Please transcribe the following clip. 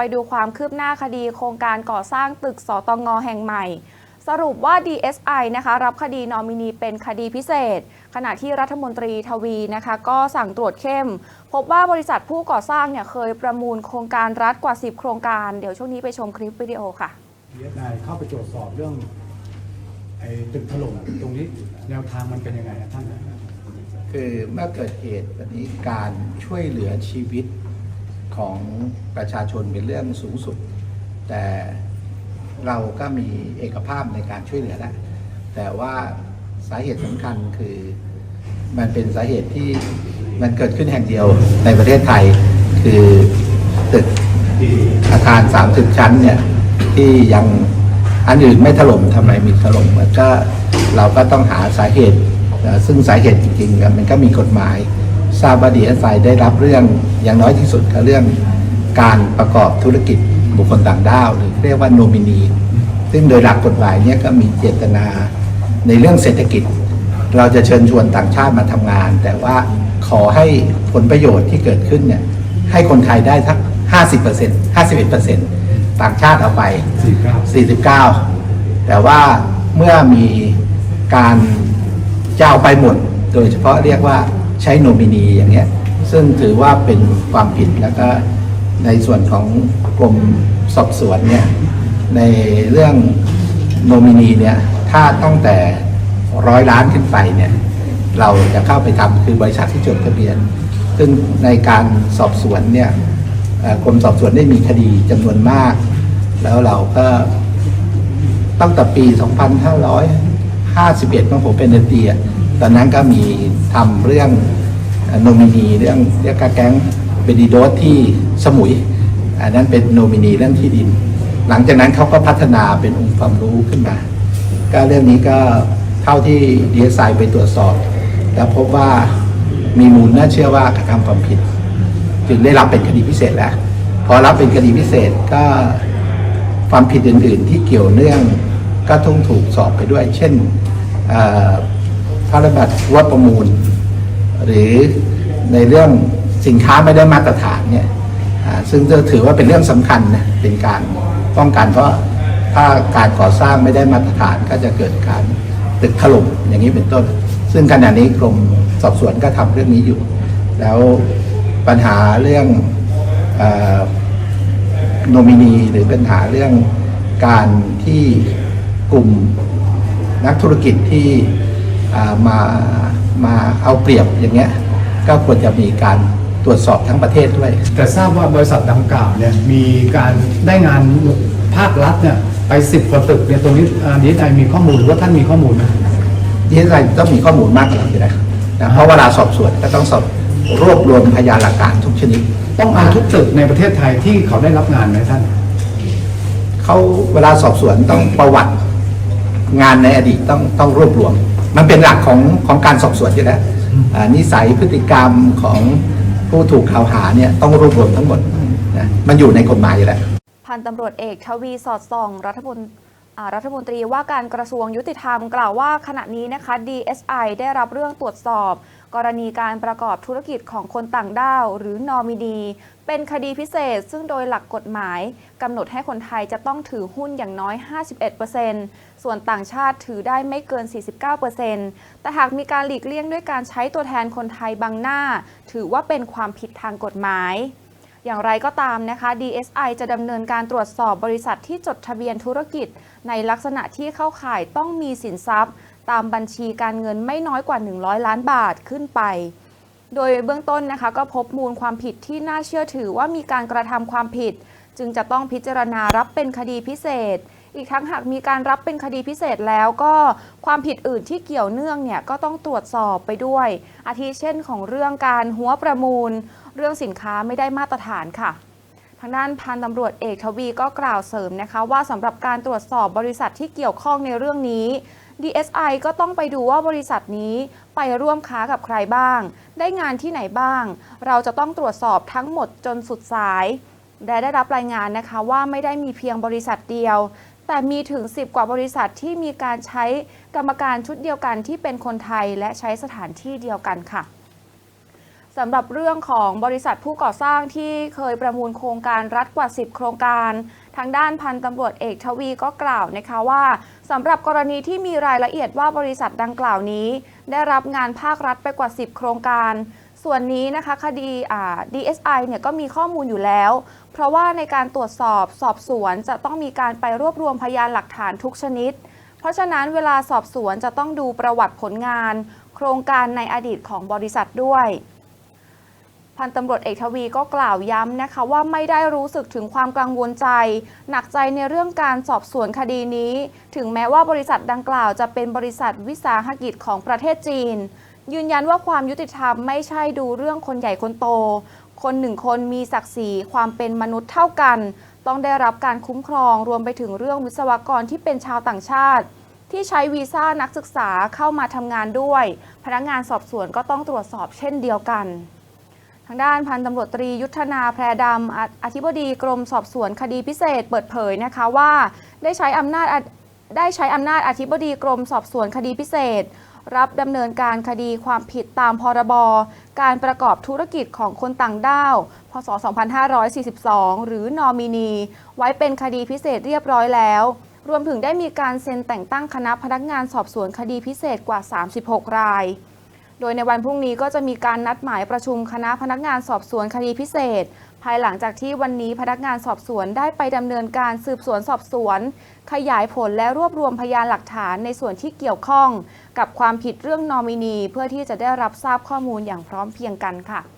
ไปดูความคืบหน้าคดีโครงการก่อสร้างตึกสตงแห่งใหม่ สรุปว่า DSI นะคะรับคดีนอมินีเป็นคดีพิเศษ ขณะที่รัฐมนตรีทวีนะคะ ก็สั่งตรวจเข้ม พบว่าบริษัทผู้ก่อสร้างเนี่ยเคยประมูลโครงการรัฐกว่า 10 โครงการ เดี๋ยวช่วงนี้ไปชมคลิปวิดีโอค่ะดีเอสไอเข้าไปตรวจสอบเรื่องไอ้ตึกถล่มตรงนี้แนวทางมันเป็นยังไงอะท่านนะคือเมื่อเกิดเหตุวันนี้การช่วยเหลือชีวิต ของประชาชนเป็นเรื่องสูงสุด แต่เราก็มีเอกภาพในการช่วยเหลือแล้วแต่ว่าสาเหตุสำคัญคือมันเป็นสาเหตุที่มันเกิดขึ้นแห่งเดียวในประเทศไทย คือตึกอาคาร30ชั้นเนี่ย ที่ยังอันอื่นไม่ถล่มทำไมมีถล่มมันก็เราก็ต้องหาสาเหตุ ซึ่งสาเหตุจริงๆ มันก็มีกฎหมาย ทราบว่าดีเอสไอได้รับเรื่องอย่างน้อยที่สุดก็เรื่องการประกอบธุรกิจบุคคลต่างด้าว หรือเรียกว่าโนมินี ซึ่งโดยหลักกฎหมายเนี่ยก็มีเจตนาในเรื่องเศรษฐกิจ เราจะเชิญชวนต่างชาติมาทำงาน แต่ว่าขอให้ผลประโยชน์ที่เกิดขึ้นเนี่ยให้คนไทยได้ทัก 50% 51%ต่างชาติเอาไปสี่เก้า49 แต่ว่าเมื่อมีการจะเอาไปหมด โดยเฉพาะเรียกว่า ใช้โนมินีอย่างเงี้ยซึ่งถือว่าเป็นความผิดแล้วก็ในส่วนของกรมสอบสวนเนี่ยในเรื่องโนมินีเนี่ยถ้าตั้งแต่ร้อยล้านขึ้นไปเนี่ยเราจะเข้าไปทำคือบริษัทที่จดทะเบียน ซึ่งในการสอบสวนเนี่ยกรมสอบสวนได้มีคดีจำนวนมาก แล้วเราก็ตั้งแต่ปี 2551เมื่อผมเป็นเดนตีอะ ตอนนั้นก็มีทำเรื่องโนมินีเรื่องเรียกกแก๊งเบดีโดสที่สมุย อันนั้นเป็นโนมินีเรื่องที่ดิน หลังจากนั้นเขาก็พัฒนาเป็นองค์ความรู้ขึ้นมา ก็เรื่องนี้ก็เท่าที่ดีเอสไไปตรวจสอบ แล้วพบว่ามีมูลน่าเชื่อว่ากระทำความผิด จึงได้รับเป็นคดีพิเศษแล้ว พอรับเป็นคดีพิเศษก็ความผิดอื่น ๆ ที่เกี่ยวเนื่องก็ต้องถูกสอบไปด้วย เช่น พระราชบัญญัติว่าประมูล หรือในเรื่องสินค้าไม่ได้มาตรฐานเนี่ยซึ่งจะถือว่าเป็นเรื่องสำคัญนะเป็นการป้องกันเพราะถ้าการก่อสร้างไม่ได้มาตรฐานก็จะเกิดการตึกถล่มอย่างนี้เป็นต้น ซึ่งขณะนี้กรมสอบสวนก็ทำเรื่องนี้อยู่ แล้วปัญหาเรื่องอโนมินีหรือปัญหาเรื่องการที่กลุ่มนักธุรกิจที่ มามาเอาเปรียบอย่างเงี้ยก็ควรจะมีการตรวจสอบทั้งประเทศด้วย แต่ทราบว่าบริษัทดังกล่าวเนี่ยมีการได้งานภาครัฐเนี่ยไปสิบกว่าตึกเนี่ยตรงนี้ดีเอสไอมีข้อมูลหรือว่าท่านมีข้อมูลไหมที่อะไรต้องมีข้อมูลมากกว่าเราอยู่แล้วนะเพราะเวลาสอบสวนก็ต้องสอบรวบรวมพยานหลักฐานทุกชนิด ต้องเอาทุกตึกในประเทศไทยที่เขาได้รับงานไหมท่านเขาเวลาสอบสวนต้องประวัติงานในอดีตต้องต้องรวบรวม มันเป็นหลักของของการสอบสวนอยู่แล้วอ่านิสัยพฤติกรรมของผู้ถูกกล่าวหาเนี่ยต้องรวบรวมทั้งหมดนะมันอยู่ในกฎหมายอยู่แล้วพันตำรวจเอกทวีสอดส่องรัฐมนอ่า รัฐมนตรีว่าการกระทรวงยุติธรรมกล่าวว่าขณะนี้นะคะ DSI ได้รับเรื่องตรวจสอบ กรณีการประกอบธุรกิจของคนต่างด้าว หรือนอมินี เป็นคดีพิเศษ ซึ่งโดยหลักกฎหมายกำหนดให้คนไทยจะต้องถือหุ้นอย่างน้อย 51%ส่วนต่างชาติถือได้ไม่เกิน 49%แต่หากมีการหลีกเลี่ยงด้วยการใช้ตัวแทนคนไทยบังหน้า ถือว่าเป็นความผิดทางกฎหมาย อย่างไรก็ตามนะคะ DSI จะดำเนินการตรวจสอบบริษัทที่จดทะเบียนธุรกิจ ในลักษณะที่เข้าข่ายต้องมีสินทรัพย์ ตามบัญชีการเงินไม่น้อยกว่า 100 ล้านบาทขึ้นไป โดยเบื้องต้นนะคะก็พบมูลความผิดที่น่าเชื่อถือว่ามีการกระทำความผิด จึงจะต้องพิจารณารับเป็นคดีพิเศษ อีกทั้งหากมีการรับเป็นคดีพิเศษแล้วก็ความผิดอื่นที่เกี่ยวเนื่องเนี่ยก็ต้องตรวจสอบไปด้วย อาทิเช่นของเรื่องการหัวประมูล เรื่องสินค้าไม่ได้มาตรฐานค่ะ ทางด้านพันตำรวจเอกทวีก็กล่าวเสริมนะคะ ว่าสำหรับการตรวจสอบบริษัทที่เกี่ยวข้องในเรื่องนี้ DSI ก็ต้องไปดูว่าบริษัทนี้ไปร่วมค้ากับใครบ้าง ได้งานที่ไหนบ้าง เราจะต้องตรวจสอบทั้งหมดจนสุดสายและได้รับรายงานนะคะว่าไม่ได้มีเพียงบริษัทเดียว แต่มีถึง 10 กว่าบริษัทที่มีการใช้กรรมการชุดเดียวกันที่เป็นคนไทยและใช้สถานที่เดียวกันค่ะ สำหรับเรื่องของบริษัทผู้ก่อสร้างที่เคยประมูลโครงการรัฐกว่า 10 โครงการ ทางด้านพันตำรวจเอกทวีก็กล่าวนะคะว่าสำหรับกรณีที่มีรายละเอียดว่าบริษัทดังกล่าวนี้ ได้รับงานภาครัฐไปกว่า 10 โครงการ ส่วนนี้นะคะคดีอา DSI เนี่ยก็มีข้อมูลอยู่แล้ว เพราะว่าในการตรวจสอบสอบสวนจะต้องมีการไปรวบรวมพยานหลักฐานทุกชนิด เพราะฉะนั้นเวลาสอบสวนจะต้องดูประวัติผลงาน โครงการในอดีตของบริษัทด้วย พันตำรวจเอกทวีก็กล่าวย้ำนะคะว่าไม่ได้รู้สึกถึงความกังวลใจ หนักใจในเรื่องการสอบสวนคดีนี้ ถึงแม้ว่าบริษัทดังกล่าวจะเป็นบริษัทวิสาหกิจของประเทศจีน ยืนยันว่าความยุติธรรมไม่ใช่ดูเรื่องคนใหญ่คนโต คนหนึ่งคนมีศักดิ์ศรีความเป็นมนุษย์เท่ากัน ต้องได้รับการคุ้มครองรวมไปถึงเรื่องวิศวกรที่เป็นชาวต่างชาติที่ใช้วีซ่านักศึกษาเข้ามาทำงานด้วย พนักงานสอบสวนก็ต้องตรวจสอบเช่นเดียวกัน ทางด้านพันตำรวจตรียุทธนาแพรดำออธิบดีกรมสอบสวนคดีพิเศษเปิดเผยนะคะว่า ได้ใช้อำนาจได้ใช้อำนาจอธิบดีกรมสอบสวนคดีพิเศษ รับดำเนินการคดีความผิดตามพรบ การประกอบธุรกิจของคนต่างด้าว พศ 2542 หรือนอมินี ไว้เป็นคดีพิเศษเรียบร้อยแล้ว รวมถึงได้มีการเซ็นแต่งตั้งคณะพนักงานสอบสวนคดีพิเศษกว่า 36 ราย โดยในวันพรุ่งนี้ก็จะมีการนัดหมายประชุมคณะพนักงานสอบสวนคดีพิเศษ ภายหลังจากที่วันนี้พนักงานสอบสวนได้ไปดำเนินการสืบสวนสอบสวน ขยายผลและรวบรวมพยานหลักฐานในส่วนที่เกี่ยวข้อง กับความผิดเรื่องนอมินี เพื่อที่จะได้รับทราบข้อมูลอย่างพร้อมเพียงกันค่ะ